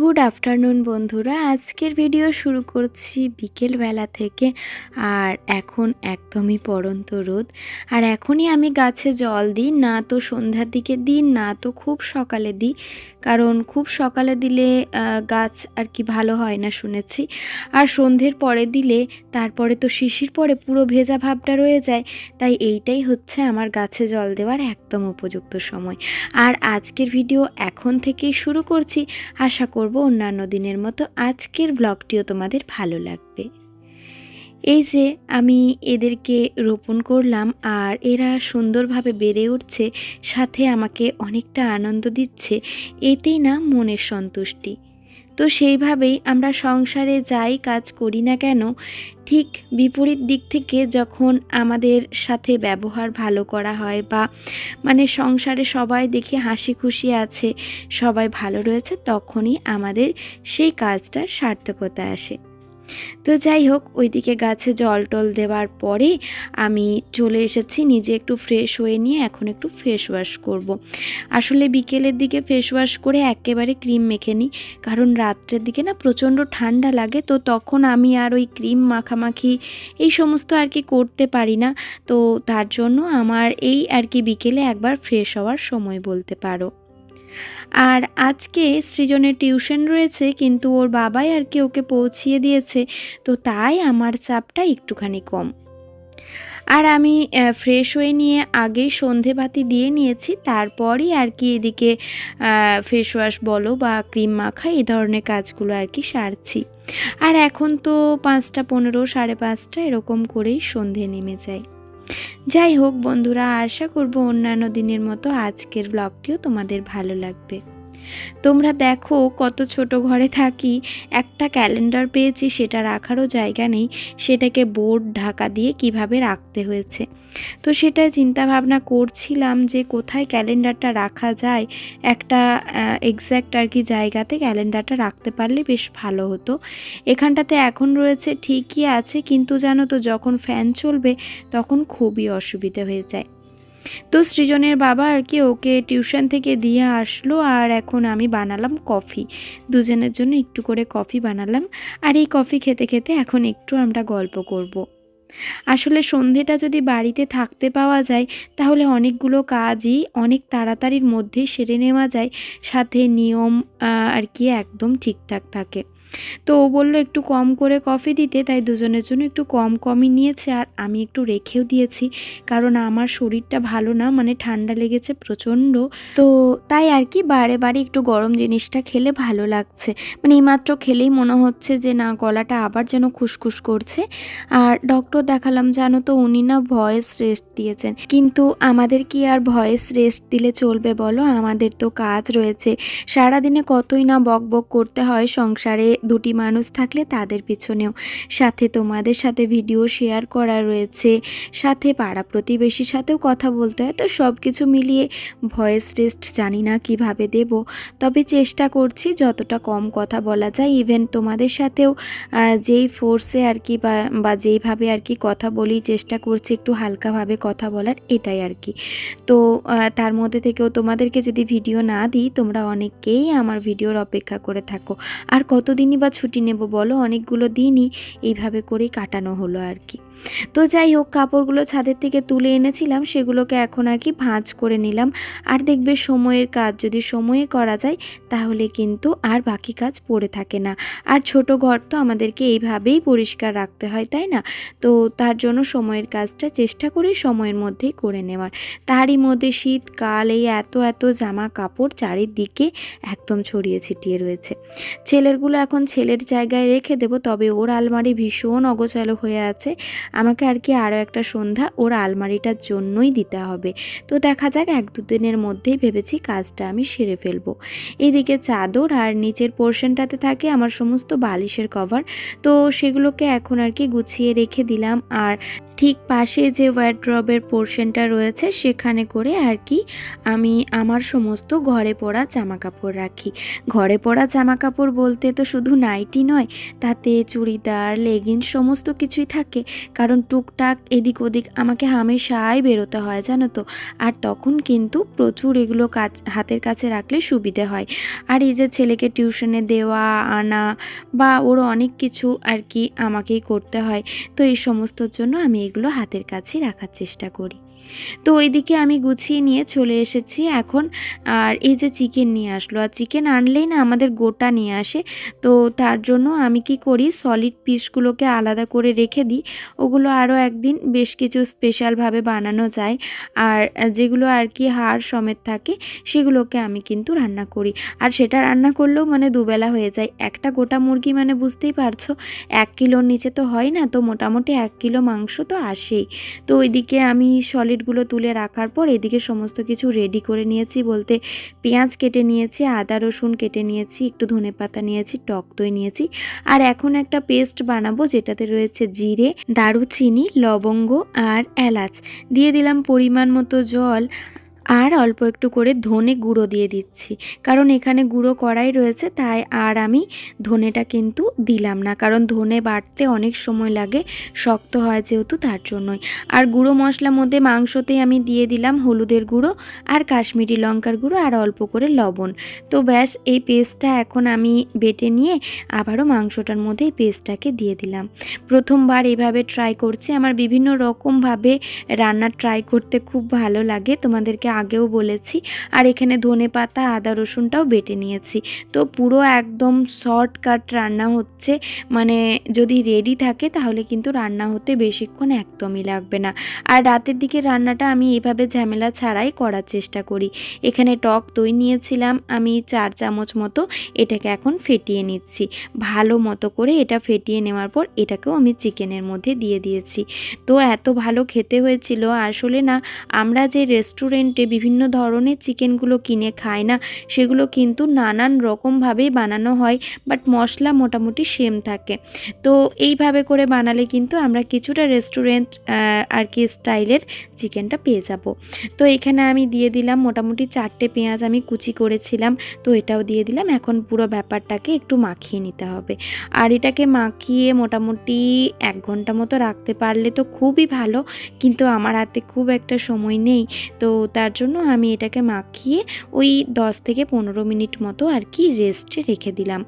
Good afternoon বন্ধুরা। আজকের video শুরু করছি বিকেলবেলা থেকে, আর এখন একদমই পড়ন্ত রোদ। আর এখনই আমি গাছে জল দিই, না তো সন্ধ্যার দিকে দিই, না তো খুব সকালে দিই। কারণ খুব সকালে দিলে গাছ আর কি ভালো হয় না শুনেছি। আর সন্ধ্যের পরে দিলে, তারপরে তো শিশির পরে পুরো ভেজা ভাবটা রয়ে যায়। তাই এইটাই হচ্ছে আমার গাছে জল দেওয়ার একদম উপযুক্ত সময়। আর আজকের ভিডিও এখন থেকেই শুরু করছি। আশা করব অন্যান্য দিনের মতো আজকের ব্লগটিও তোমাদের ভালো লাগবে। এই যে আমি এদেরকে রোপণ করলাম আর এরা সুন্দরভাবে বেড়ে উঠছে, সাথে আমাকে অনেকটা আনন্দ দিচ্ছে, এতেই না মনের সন্তুষ্টি। তো সেইভাবেই আমরা সংসারে যাই, কাজ করি না কেন, ঠিক বিপরীত দিক থেকে যখন আমাদের সাথে ব্যবহার ভালো করা হয় বা মানে সংসারে সবাই দেখি হাসি খুশি আছে, সবাই ভালো রয়েছে, তখনই আমাদের সেই কাজটার সার্থকতা আসে। তো যাই হোক, ওইদিকে গাছে জল টল দেওয়ার পরে আমি চলে এসেছি, নিজে একটু ফ্রেশ হয়ে নিয়ে এখন একটু ফেস ওয়াশ করব। আসলে বিকেলের দিকে ফেস ওয়াশ করে একেবারে ক্রিম মেখে নিই, কারণ রাত্রের দিকে না প্রচণ্ড ঠান্ডা লাগে, তো তখন আমি আর ওই ক্রিম মাখামাখি এই সমস্ত আর কি করতে পারি না তো তার জন্য আমার এই আর কি বিকেলে একবার ফ্রেশ হওয়ার সময় বলতে পারো আর আজকে সৃজনের টিউশন রয়েছে, কিন্তু ওর বাবাই আর কি ওকে পৌঁছিয়ে দিয়েছে, তো তাই আমার চাপটা একটুখানি কম। আর আমি ফ্রেশ হয়ে নিয়ে আগেই সন্ধে বাতি দিয়ে নিয়েছি, তারপরই আর কি এদিকে ফেস ওয়াশ বলো বা ক্রিম মাখা এই ধরনের কাজগুলো আর কি সারছি। আর এখন তো পাঁচটা পনেরো, সাড়ে পাঁচটা এরকম করেই সন্ধে নেমে যায়। যাই হোক বন্ধুরা আশা করব অন্যান্য দিনের মতো আজকের ব্লগটিও তোমাদের ভালো লাগবে। তোমরা দেখো কত ছোট ঘরে থাকি, একটা ক্যালেন্ডার পেয়েছি, সেটা রাখারও জায়গা নেই, সেটাকে বোর্ড, ঢাকা দিয়ে কীভাবে রাখতে হয়েছে। তো সেটাই চিন্তা ভাবনা করছিলাম যে কোথায় ক্যালেন্ডারটা রাখা যায়, একটা এক্স্যাক্ট আর কি জায়গাতে ক্যালেন্ডারটা রাখতে পারলে বেশ ভালো হতো। এখানটাতে এখন রয়েছে, ঠিকই আছে, কিন্তু জানো তো যখন ফ্যান চলবে, তখন খুবই অসুবিধা হয়ে যায়। তো সৃজনের বাবা আর কি ওকে টিউশন থেকে দিয়ে আসলো আর এখন আমি বানালাম কফি। দুজনের জন্য একটু করে কফি বানালাম আর এই কফি খেতে খেতে এখন একটু আমরা গল্প করব। আসলে সন্ধেটা যদি বাড়িতে থাকতে পাওয়া যায়, তাহলে অনেকগুলো কাজই অনেক তাড়াতাড়ির মধ্যেই সেরে নেওয়া যায়। সাথে নিয়ম আর কি একদম ঠিকঠাক থাকে। তো ও বলল, একটু কম করে কফি দিতে। তাই দুজনের জন্য একটু কম কমই নিয়েছে আর আমি একটু রেখেও দিয়েছি, কারণ আমার শরীরটা ভালো না মানে ঠান্ডা লেগেছে প্রচণ্ড। তো তাই আর কি, বারে বারে একটু গরম জিনিসটা খেলে ভালো লাগছে। মানে এইমাত্র খেলেই মনে হচ্ছে যে, না, গলাটা আবার যেন খুসখুস করছে। আর ডক্টর দেখালাম, জানো তো, উনি না ভয়েস রেস্ট দিয়েছেন। কিন্তু আমাদের কি আর ভয়েস রেস্ট দিলে চলবে বলো? আমাদের তো কাজ রয়েছে। সারাদিনে কতই না বক বক করতে হয় সংসারে। দুটি মানুষ থাকলে তাদের পিছনেও। সাথে তোমাদের সাথে ভিডিও শেয়ার করা রয়েছে। সাথে পাড়া প্রতিবেশীর সাথেও কথা বলতে হয়। তো সব কিছু মিলিয়ে ভয়েস রেস্ট জানি না কীভাবে দেব। তবে চেষ্টা করছি যতটা কম কথা বলা যায়। ইভেন তোমাদের সাথেও যেই ফোর্সে আর কি বা যেইভাবে আর কি কথা বলি, চেষ্টা করছি একটু হালকাভাবে কথা বলার, এটাই আর কি। তো তার মধ্যে থেকেও তোমাদেরকে যদি ভিডিও না দিই, তোমরা অনেককেই আমার ভিডিওর অপেক্ষা করে থাকো। আর কতদিন দিনই বা ছুটি নেব বলো? অনেকগুলো দিনই এইভাবে করেই কাটানো হলো আর কি। তো যাই হোক, কাপড়গুলো ছাদের থেকে তুলে এনেছিলাম, সেগুলোকে এখন আর কি ভাঁজ করে নিলাম। আর দেখবে সময়ের কাজ, যদি সময়ে করা যায়, তাহলে কিন্তু আর বাকি কাজ পড়ে থাকে না। আর ছোট ঘর তো আমাদেরকে এইভাবেই পরিষ্কার রাখতে হয়, তাই না? তো তার জন্য সময়ের কাজটা চেষ্টা করি সময়ের মধ্যেই করে নেওয়ার। তারই মধ্যে শীতকাল, এই এত এত জামা কাপড় চারিদিকে একদম ছড়িয়ে ছিটিয়ে রয়েছে। ছেলেরগুলো এখন ছেলের জায়গায় রেখে দেব তবে ওর আলমারি ভীষণ অগোছালো হয়ে আছে। আমাকে আর কি আরও একটা সন্ধ্যা ওর আলমারিটার জন্যই দিতে হবে। তো দেখা যাক এক দুদিনের মধ্যেই ভেবেছি কাজটা আমি সেরে ফেলব। এদিকে চাদর আর নিচের পোর্শনটাতে থাকে আমার সমস্ত বালিশের কভার। তো সেগুলোকে এখন আর কি গুছিয়ে রেখে দিলাম। আর ঠিক পাশে যে ওয়ার্ড্রবের পোর্শনটা রয়েছে, সেখানে করে আর কি আমি আমার সমস্ত ঘরে পরা জামা কাপড় রাখি। ঘরে পরা জামা কাপড় বলতে তো শুধু নাইটি নয়, তাতে চুড়িদার লেগিংস সমস্ত কিছুই থাকে। কারণ টুকটাক এদিক ওদিক আমাকে হামেশাই বেরোতে হয়, জানো তো? আর তখন কিন্তু প্রচুর এগুলো কাজ, হাতের কাছে রাখলে সুবিধে হয়। আর এই যে ছেলেকে টিউশনে দেওয়া, আনা বা ওর অনেক কিছু আর কি আমাকেই করতে হয়। তো এই সমস্তর জন্য আমি এগুলো হাতের কাছে রাখার চেষ্টা করি। তো ওইদিকে আমি গুছিয়ে নিয়ে চলে এসেছি এখন। আর এই যে চিকেন নিয়ে আসলো, আর চিকেন আনলেই না আমাদের গোটা নিয়ে আসে। তো তার জন্য আমি কি করি সলিড পিসগুলোকে আলাদা করে রেখে দিই। ওগুলো আরও একদিন বেশ কিছু স্পেশালভাবে বানানো যায়। আর যেগুলো আর কি হাড় সমেত থাকে, সেগুলোকে আমি কিন্তু রান্না করি। আর সেটা রান্না করলেও মানে দুবেলা হয়ে যায়। একটা গোটা মুরগি মানে বুঝতেই পারছ, এক কিলোর নিচে তো হয় না, তো মোটামুটি এক কিলো মাংস তো আসেই। তো ওইদিকে আমি সলিডগুলো তুলে রাখার পর এদিকে সমস্ত কিছু রেডি করে নিয়েছি বলতে পেঁয়াজ কেটে নিয়েছি, আদা, রসুন কেটে নিয়েছি, একটু ধনে পাতা নিয়েছি, টক দই নিয়েছি। আর এখন একটা পেস্ট বানাবো যেটাতে রয়েছে জিরে, দারুচিনি, লবঙ্গ আর এলাচ। দিয়ে দিলাম পরিমাণ মতো জল আর অল্প একটু করে ধনে গুঁড়ো দিয়ে দিচ্ছি। কারণ এখানে গুঁড়ো করাই রয়েছে, তাই আর আমি ধনেটা কিন্তু দিলাম না। কারণ ধনে বাটতে অনেক সময় লাগে, শক্ত হয় যেহেতু তার জন্যই। আর গুঁড়ো মশলার মধ্যে মাংসতেই আমি দিয়ে দিলাম হলুদের গুঁড়ো আর কাশ্মীরি লঙ্কার গুঁড়ো আর অল্প করে লবণ। তো ব্যাস, এই পেস্টটা এখন আমি বেটে নিয়ে আবারও মাংসটার মধ্যে এই পেস্টটাকে দিয়ে দিলাম। প্রথমবার এভাবে ট্রাই করছি। আমার বিভিন্ন রকমভাবে রান্না ট্রাই করতে খুব ভালো লাগে। তোমাদেরকে আগেও বলেছি, আর এখানে ধনে পাতা, আদা রসুনটাও বেটে নিয়েছি। তো পুরো একদম শর্টকাট রান্না হচ্ছে মানে যদি রেডি থাকে তাহলে কিন্তু রান্না হতে বেশিক্ষণ একদমই লাগবে না। আর রাতের দিকে রান্নাটা আমি এভাবে ঝামেলা ছাড়াই করার চেষ্টা করি। এখানে টক দই নিয়েছিলাম, আমি চার চামচ মতো এটাকে এখন ফেটিয়ে নিচ্ছি। ভালো মতো করে এটা ফেটিয়ে নেওয়ার পর এটাকেও আমি চিকেনের মধ্যে দিয়ে দিয়েছি। তো এত ভালো খেতে হয়েছিল, আসলে না, আমরা যে রেস্টুরেন্টে বিভিন্ন ধরনের চিকেনগুলো কিনে খায় না। সেগুলো কিন্তু নানান রকমভাবেই বানানো হয় বাট মশলা মোটামুটি সেম থাকে। তো এইভাবে করে বানালে কিন্তু আমরা কিছুটা রেস্টুরেন্ট আর কি স্টাইলের চিকেনটা পেয়ে যাব। তো এখানে আমি দিয়ে দিলাম মোটামুটি চারটে পেঁয়াজ আমি কুচি করেছিলাম, তো এটাও দিয়ে দিলাম। এখন পুরো ব্যাপারটাকে একটু মাখিয়ে নিতে হবে। আর এটাকে মাখিয়ে মোটামুটি এক ঘণ্টা মতো রাখতে পারলে তো খুবই ভালো, কিন্তু আমার হাতে খুব একটা সময় নেই। তো তার জন্য আমি এটাকে মাখিয়ে ওই দশ থেকে পনেরো মিনিট মতো আর কি রেস্টে রেখে দিলাম।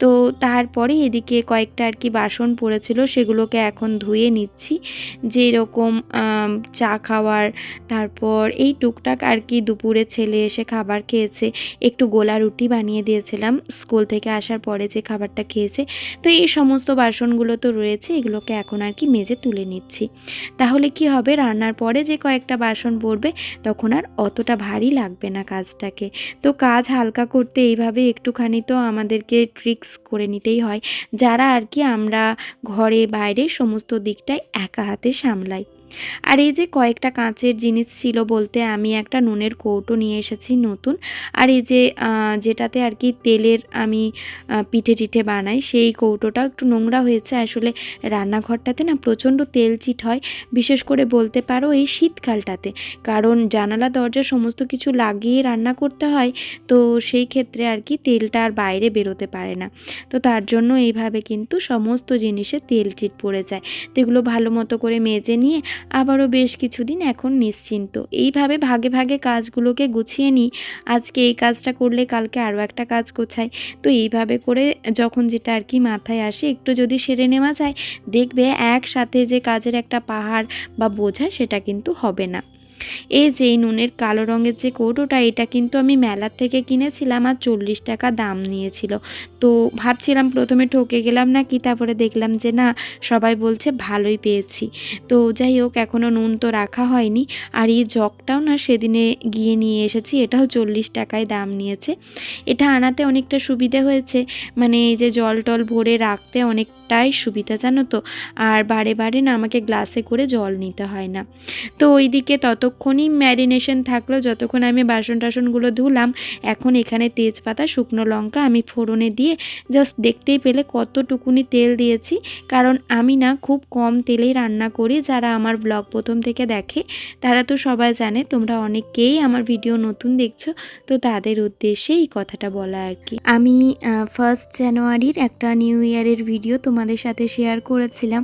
তো তারপরে এদিকে কয়েকটা আর কি বাসন পড়েছিল, সেগুলোকে এখন ধুয়ে নিচ্ছি। যেরকম চা খাওয়ার, তারপর এই টুকটাক আর কি দুপুরে ছেলে এসে খাবার খেয়েছে। একটু গোলা রুটি বানিয়ে দিয়েছিলাম, স্কুল থেকে আসার পরে যে খাবারটা খেয়েছে। তো এই সমস্ত বাসনগুলো তো রয়েছে, এগুলোকে এখন আর কি মেজে তুলে নিচ্ছি। তাহলে কি হবে, রান্নার পরে যে কয়েকটা বাসন পড়বে, তখন আর অতটা ভারী লাগবে না কাজটাকে। তো কাজ হালকা করতে এইভাবে একটুখানি তো আমাদেরকে ট্রিক্স করে নিতেই হয়। যারা আর কি আমরা ঘরে বাইরে সমস্ত দিকটাই একা হাতে সামলাই। আর এই যে কয়েকটা কাঁচের জিনিস ছিল বলতে আমি একটা নুনের কৌটো নিয়ে এসেছি নতুন। আর এই যে যেটাতে আর কি তেলের আমি পিঠে টিঠে বানাই, সেই কৌটোটা একটু নোংরা হয়েছে। আসলে রান্নাঘরটাতে না প্রচণ্ড তেল চিট হয়। বিশেষ করে বলতে পারো এই শীতকালটাতে। কারণ জানালা, দরজা সমস্ত কিছু লাগিয়ে রান্না করতে হয়, তো সেই ক্ষেত্রে আর কি তেলটা আর বাইরে বেরোতে পারে না। তো তার জন্য এইভাবে কিন্তু সমস্ত জিনিসে তেল চিট পড়ে যায়। তো এগুলো ভালো মতো করে মেজে নিয়ে আবারও বেশ কিছুদিন এখন নিশ্চিন্ত। এইভাবে ভাগে ভাগে কাজগুলোকে গুছিয়ে নিই। আজকে এই কাজটা করলে কালকে আরও একটা কাজ গোছাই। তো এইভাবে করে যখন যেটা আর কি মাথায় আসে, একটু যদি সেরে নেওয়া যায়, দেখবে একসাথে যে কাজের একটা পাহাড় বা বোঝা সেটা কিন্তু হবে না। এই যে নুনের কালো রঙের যে কৌটোটা, এটা কিন্তু আমি মেলার থেকে কিনেছিলাম আর চল্লিশ টাকা দাম নিয়েছিল। তো ভাবছিলাম প্রথমে ঠকে গেলাম না কি তারপরে দেখলাম যে না, সবাই বলছে ভালোই পেয়েছি। তো যাই হোক এখনও নুন তো রাখা হয়নি। আর এই জগটাও না সেদিনে গিয়ে নিয়ে এসেছি, এটাও চল্লিশ টাকায় দাম নিয়েছে। এটা আনাতে অনেকটা সুবিধে হয়েছে। মানে এই যে জল টল ভরে রাখতে অনেকটাই সুবিধা, জানো তো? আর বারে বারে না আমাকে গ্লাসে করে জল নিতে হয় না। তো ওইদিকে তত ততক্ষণই ম্যারিনেশন থাকল, যতক্ষণ আমি বাসন টাসনগুলো ধুলাম, এখন এখানে তেজপাতা, শুকনো লঙ্কা আমি ফোড়নে দিয়ে জাস্ট দেখতেই পেলে কতটুকুনি তেল দিয়েছি। কারণ আমি না খুব কম তেলেই রান্না করি, যারা আমার ব্লগ প্রথম থেকে দেখে, তারা তো সবাই জানে, তোমরা অনেকেই আমার ভিডিও নতুন দেখছ, তো তাদের উদ্দেশ্যে এই কথাটা বলা আর কি। আমি ফার্স্ট জানুয়ারির একটা নিউ ইয়ারের ভিডিও তোমাদের সাথে শেয়ার করেছিলাম।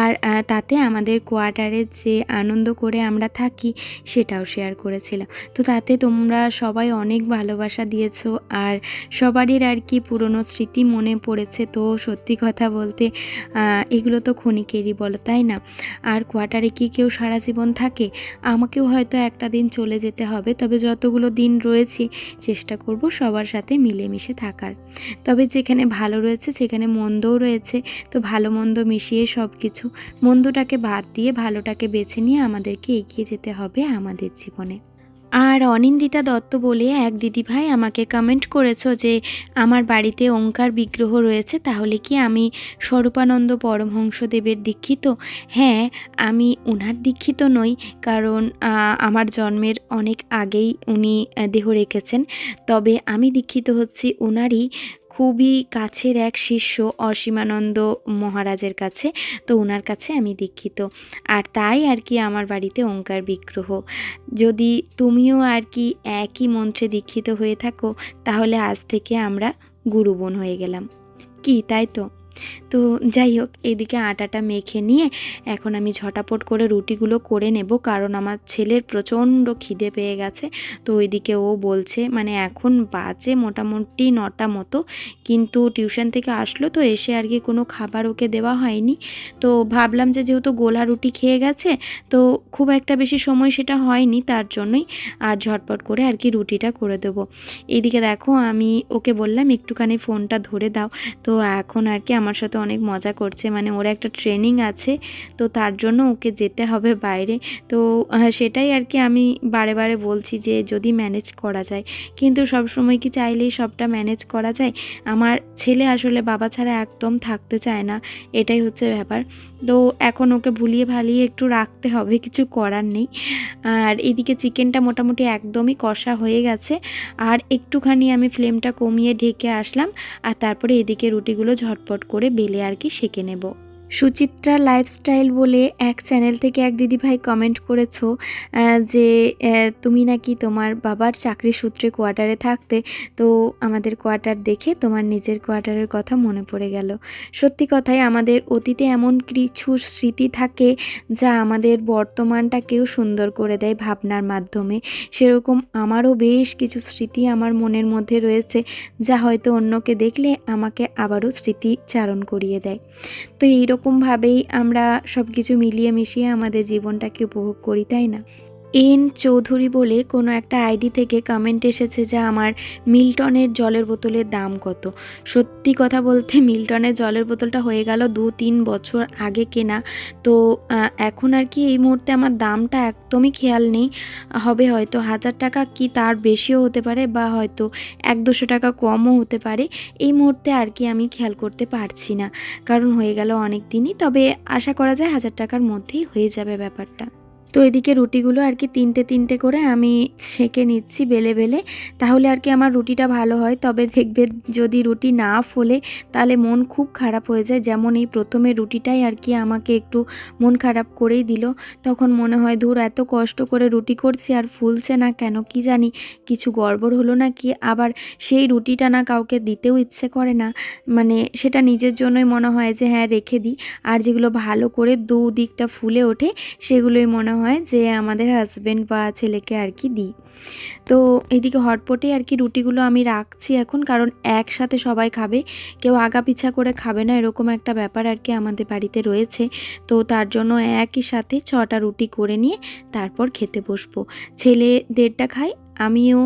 আর তাতে আমাদের কোয়ার্টারে যে আনন্দ করে আমরা থাকি, সেটাও শেয়ার করেছিলাম। তো তাতে তোমরা সবাই অনেক ভালোবাসা দিয়েছ। আর সবারই আর কি পুরনো স্মৃতি মনে পড়েছে। তো সত্যি কথা বলতে এগুলো তো ক্ষণিকেরই বলো, তাই না? আর কোয়ার্টারে কি কেউ সারা জীবন থাকে? আমাকেও হয়তো একটা দিন চলে যেতে হবে। তবে যতগুলো দিন রয়েছে, চেষ্টা করব সবার সাথে মিলেমিশে থাকার। তবে যেখানে ভালো রয়েছে, সেখানে মন্দও রয়েছে। তো ভালো মন্দ মিশিয়ে সব কিছু মন্দটাকে বাদ দিয়ে ভালোটাকে বেছে নিয়ে আমাদেরকে এগিয়ে যেতে হবে আমাদের জীবনে। আর অনিন্দিতা দত্ত বলে এক দিদিভাই আমাকে কমেন্ট করেছ যে, আমার বাড়িতে ওঙ্কার বিগ্রহ রয়েছে, তাহলে কি আমি স্বরূপানন্দ পরমহংসদেবের দীক্ষিত? হ্যাঁ আমি ওনার দীক্ষিত নই, কারণ আমার জন্মের অনেক আগেই উনি দেহ রেখেছেন। তবে আমি দীক্ষিত হচ্ছি ওনারই খুবই কাছের এক শিষ্য অসীমানন্দ মহারাজের কাছে, তো ওনার কাছে আমি দীক্ষিত। আর তাই আর কি আমার বাড়িতে ওঙ্কার বিগ্রহ। যদি তুমিও আর কি একই মন্ত্রে দীক্ষিত হয়ে থাকো, তাহলে আজ থেকে আমরা গুরুবোন হয়ে গেলাম। কি, তাই তো? তো যাই হোক, এদিকে আটাটা মেখে নিয়ে এখন আমি ঝটাপট করে রুটিগুলো করে নেব, কারণ আমার ছেলের প্রচণ্ড খিদে পেয়ে গেছে। তো ওইদিকে ও বলছে মানে এখন বাজে মোটামুটি নটা মতো, কিন্তু টিউশন থেকে আসলো তো, এসে আর কি কোনো খাবার ওকে দেওয়া হয়নি। তো ভাবলাম যে যেহেতু গোলা রুটি খেয়ে গেছে, তো খুব একটা বেশি সময় সেটা হয়নি তার জন্যই, আর ঝটপট করে আর কি রুটিটা করে দেবো। এইদিকে দেখো, আমি ওকে বললাম, একটুখানি ফোনটা ধরে দাও। তো এখন আর কি আমার সাথে অনেক মজা করছে মানে ওর একটা ট্রেনিং আছে, তো তার জন্য ওকে যেতে হবে বাইরে। তো সেটাই আর কি আমি বারে বারে বলছি যে যদি ম্যানেজ করা যায়। কিন্তু সব সময় কি চাইলেই সবটা ম্যানেজ করা যায়? আমার ছেলে আসলে বাবা ছাড়া একদম থাকতে চায় না, এটাই হচ্ছে ব্যাপার। তো এখন ওকে ভুলিয়ে ভালিয়ে একটু রাখতে হবে, কিছু করার নেই। আর এদিকে চিকেনটা মোটামুটি একদমই কষা হয়ে গেছে। আর একটুখানি আমি ফ্লেমটা কমিয়ে ঢেকে আসলাম, আর তারপরে এদিকে রুটিগুলো ঝটপট করে বেলে আর কি সেঁকে নেব। সুচিত্রা লাইফস্টাইল বলে এক চ্যানেল থেকে এক দিদিভাই কমেন্ট করেছ যে তুমি নাকি তোমার বাবার চাকরি সূত্রে কোয়ার্টারে থাকতে, তো আমাদের কোয়ার্টার দেখে তোমার নিজের কোয়ার্টারের কথা মনে পড়ে গেল। সত্যি কথাই আমাদের অতীতে এমন কিছু স্মৃতি থাকে যা আমাদের বর্তমানটাকেও সুন্দর করে দেয় ভাবনার মাধ্যমে। সেরকম আমারও বেশ কিছু স্মৃতি আমার মনের মধ্যে রয়েছে, যা হয়তো অন্যকে দেখলে আমাকে আবারও স্মৃতিচারণ করিয়ে দেয়। তো এইরকমভাবেই আমরা সব কিছু মিলিয়ে মিশিয়ে আমাদের জীবনটাকে উপভোগ করি তাই না? এন চৌধুরী বলে কোনো একটা আইডি থেকে কমেন্ট এসেছে যে আমার মিল্টনের জলের বোতলের দাম কত। সত্যি কথা বলতে মিল্টনের জলের বোতলটা হয়ে গেল দু তিন বছর আগে কেনা। তো এখন আর কি এই মুহূর্তে আমার দামটা একদমই খেয়াল নেই। হবে হয়তো হাজার টাকা কি তার বেশিও হতে পারে বা হয়তো এক দুশো টাকা কমও হতে পারে। এই মুহূর্তে আর কি আমি খেয়াল করতে পারছি না। কারণ হয়ে গেল অনেক দিনই। তবে আশা করা যায় হাজার টাকার মধ্যেই হয়ে যাবে ব্যাপারটা। তো এদিকে রুটিগুলো আর কি তিনটে তিনটে করে আমি সেঁকে নিচ্ছি বেলে বেলে, তাহলে আর কি আমার রুটিটা ভালো হয়। তবে দেখবে যদি রুটি না ফোলে তাহলে মন খুব খারাপ হয়ে যায়। যেমন এই প্রথমে রুটিটাই আর কি আমাকে একটু মন খারাপ করেই দিল। তখন মনে হয়, ধুর, এত কষ্ট করে রুটি করছি, আর ফুলছে না কেন? কি জানি, কিছু গড়বড় হলো না কি? আবার সেই রুটিটা না কাউকে দিতেও ইচ্ছে করে না। মানে সেটা নিজের জন্যই মনে হয় যে হ্যাঁ রেখে দিই। আর যেগুলো ভালো করে দু দিকটা ফুলে ওঠে, সেগুলোই মনে হয় যে আমাদের হাজব্যান্ড বা ছেলেকে আর কি দিই। তো এদিকে হটপটে আর কি রুটিগুলো আমি রাখছি এখন, কারণ একসাথে সবাই খাবে, কেউ আগা পিছা করে খাবে না, এরকম একটা ব্যাপার আর কি আমাদের বাড়িতে রয়েছে। তো তার জন্য একই সাথে ছটা রুটি করে নিয়ে তারপর খেতে বসবো। ছেলে দেড়টা খায় আমিও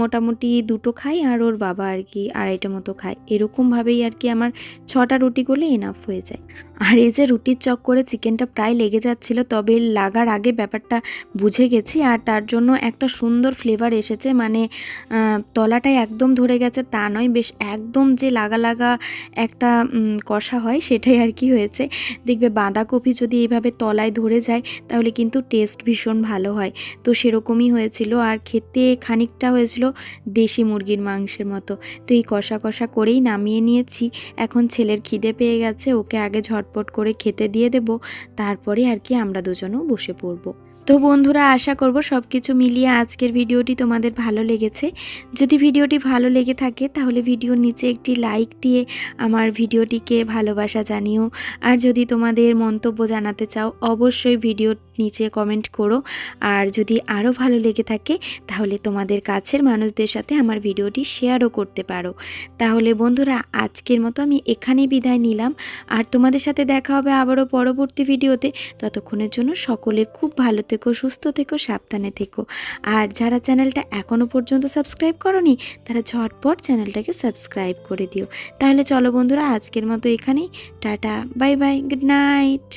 মোটামুটি দুটো খাই আর ওর বাবা আর কি আড়াইটা মতো খায়। এরকমভাবেই আর কি আমার ছটা রুটি করলে এনাফ হয়ে যায়। আর এই যে রুটির চক করে চিকেনটা প্রায় লেগে যাচ্ছিল তবে লাগার আগে ব্যাপারটা বুঝে গেছি আর তার জন্য একটা সুন্দর ফ্লেভার এসেছে। মানে আহ, তলাটায় একদম ধরে গেছে তা নয় বেশ একদম যে লাগা লাগা একটা কষা হয় সেটাই আর কি হয়েছে। দেখবে বাঁধাকপি যদি এইভাবে তলায় ধরে যায় তাহলে কিন্তু টেস্ট ভীষণ ভালো হয়। তো সেরকমই হয়েছিল আর খেতে খানিকটা হয়েছিল দেশি মুরগির মাংসের মতো। তো এই কষা কষা করেই নামিয়ে নিয়েছি। এখন ছেলের খিদে পেয়ে গেছে, ওকে আগে ঝটপট করে খেতে দিয়ে দেব। তারপরে আর কি আমরা দুজনও বসে পড়ব। তো বন্ধুরা, আশা করব সব কিছু মিলিয়ে আজকের ভিডিওটি তোমাদের ভালো লেগেছে। যদি ভিডিওটি ভালো লেগে থাকে, তাহলে ভিডিওর নিচে একটি লাইক দিয়ে আমার ভিডিওটিকে ভালোবাসা জানিও। আর যদি তোমাদের মন্তব্য জানাতে চাও, অবশ্যই ভিডিওর নিচে কমেন্ট করো। আর যদি আরও ভালো লেগে থাকে, তাহলে তোমাদের কাছের মানুষদের সাথে আমার ভিডিওটি শেয়ারও করতে পারো। তাহলে বন্ধুরা, আজকের মতো আমি এখানেই বিদায় নিলাম। আর তোমাদের সাথে দেখা হবে আবারও পরবর্তী ভিডিওতে। ততক্ষণের জন্য সকলে খুব ভালো থেকো, সুস্থ থেকো, সাবধানে থেকো। আর যারা চ্যানেলটা এখনও পর্যন্ত সাবস্ক্রাইব করনি, তারা ঝটপট চ্যানেলটাকে সাবস্ক্রাইব করে দিও। তাহলে চলো বন্ধুরা, আজকের মতো এখানেই। Tata, bye bye, good night.